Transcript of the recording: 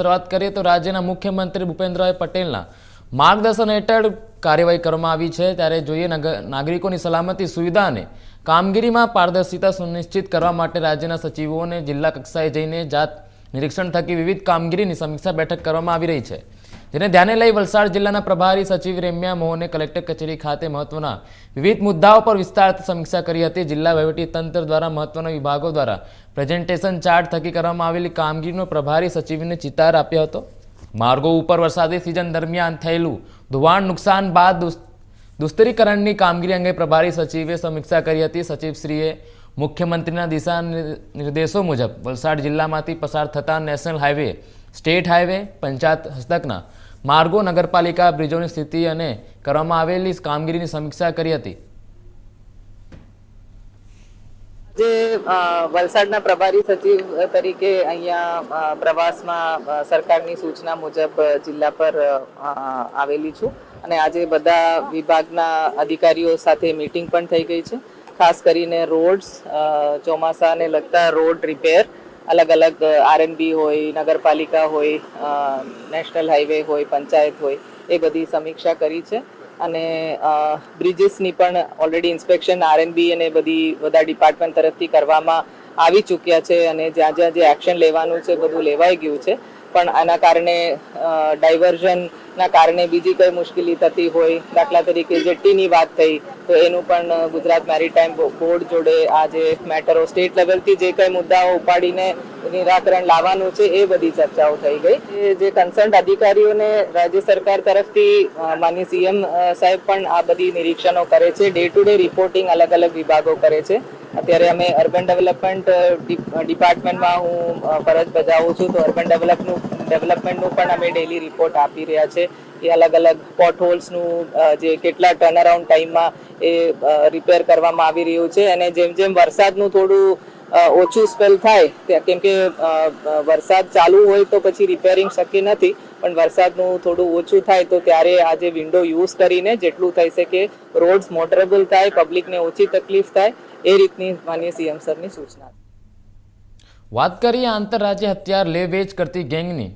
શરૂઆત કરીએ તો રાજ્યના મુખ્યમંત્રી ભૂપેન્દ્રભાઈ પટેલના માર્ગદર્શન હેઠળ કાર્યવાહી કરવામાં આવી છે. ત્યારે જોઈએ નાગરિકોની સલામતી સુવિધા અને કામગીરીમાં પારદર્શિતા સુનિશ્ચિત કરવા માટે રાજ્યના સચિવોને જિલ્લા કક્ષાએ જઈને જાત, નિરીક્ષણ થકી વિવિધ કામગીરીની સમીક્ષા બેઠક કરવામાં આવી રહી છે. જેને ધ્યાને લઈ વલસાડ જિલ્લાના પ્રભારી સચિવ રેમ્યા મોહને કલેક્ટર કચેરી ખાતે મહત્વના વિવિધ મુદ્દાઓ પર વિસ્તારથી સમીક્ષા કરી હતી. જિલ્લા તંત્ર દ્વારા મહત્વના વિભાગો દ્વારા પ્રેઝન્ટેશન ચાર્ટ થકી કરવામાં આવેલી કામગીરીનો પ્રભારી સચિવને ચિતાર આપ્યો હતો. માર્ગો ઉપર વરસાદી સિઝન દરમિયાન થયેલું ધોવાણ નુકસાન બાદ દુસ- દુસ્તરીકરણની કામગીરી અંગે પ્રભારી સચિવે સમીક્ષા કરી હતી. સચિવશ્રીએ મુખ્યમંત્રીના દિશા નિર્દેશો મુજબ વલસાડ જિલ્લામાંથી પસાર થતા national highway, state highway, panchayat હસ્તકના માર્ગો નગરપાલિકા બ્રિજોની સ્થિતિ અને કરવામાં આવેલી કામગીરીની સમીક્ષા કરી હતી. જે વલસાડના પ્રભારી સચિવ તરીકે અહીંયા પ્રવાસમાં સરકારની સૂચના મુજબ જિલ્લા પર આવેલી છું. અને આજે બધા વિભાગના અધિકારીઓ સાથે મીટિંગ પણ થઈ ગઈ છે. ખાસ કરીને રોડ્સ ચોમાસાને લગતા રોડ રિપેર અલગ અલગ આરએનબી હોય, નગરપાલિકા હોય નેશનલ હાઈવે હોય, પંચાયત હોય, એ બધી સમીક્ષા કરી છે. અને બ્રિજીસની પણ ઓલરેડી ઇન્સ્પેક્શન આરએનબી અને બધી બધા ડિપાર્ટમેન્ટ તરફથી કરવામાં આવી ચૂક્યા છે અને જ્યાં જ્યાં જે એક્શન લેવાનું છે, બધું લેવાઈ ગયું છે. પણ આના કારણે ડાયવર્ઝનના કારણે બીજી કઈ મુશ્કેલી થતી હોય, દાખલા તરીકે જેટ્ટીની વાત થઈ, તો એનું પણ ગુજરાત મેરીટાઈમ બોર્ડ જોડે આ જે મેટરો સ્ટેટ લેવલથી જે કઈ મુદ્દાઓ ઉપાડીને નિરાકરણ લાવવાનું છે, એ બધી ચર્ચાઓ થઈ ગઈ. જે કન્સર્ન અધિકારીઓને રાજ્ય સરકાર તરફથી માન્ય સીએમ સાહેબ પણ આ બધી નિરીક્ષણો કરે છે, ડે ટુ ડે રિપોર્ટિંગ અલગ અલગ વિભાગો કરે છે. અત્યારે અમે અર્બન ડેવલપમેન્ટ ડિપાર્ટમેન્ટમાં હું ફરજ બજાવું છું. તો અર્બન ડેવલપનું ડેવલપમેન્ટનું પણ અમે ડેલી રિપોર્ટ આપી રહ્યા છે. એ અલગ અલગ પોટહોલ્સનું જે કેટલા ટર્ન અરાઉન્ડ ટાઈમમાં એ રિપેર કરવામાં આવી રહ્યું છે. અને જેમ જેમ વરસાદનું થોડું ઓછું સ્પેલ થાય કેમ કે વરસાદ ચાલુ હોય તો પછી રિપેરિંગ શક્ય નથી. પણ વરસાદનું થોડું ઓછું થાય તો ત્યારે આ જે વિન્ડો યુઝ કરીને જેટલું થઈ શકે રોડ્સ મોટરેબલ થાય પબ્લિકને ઓછી તકલીફ થાય, એ રીતની માનીય સીએમ સરની સૂચના. વાત કરીએ આંતરરાજ્ય હથિયાર લે વેચ કરતી ગેંગની.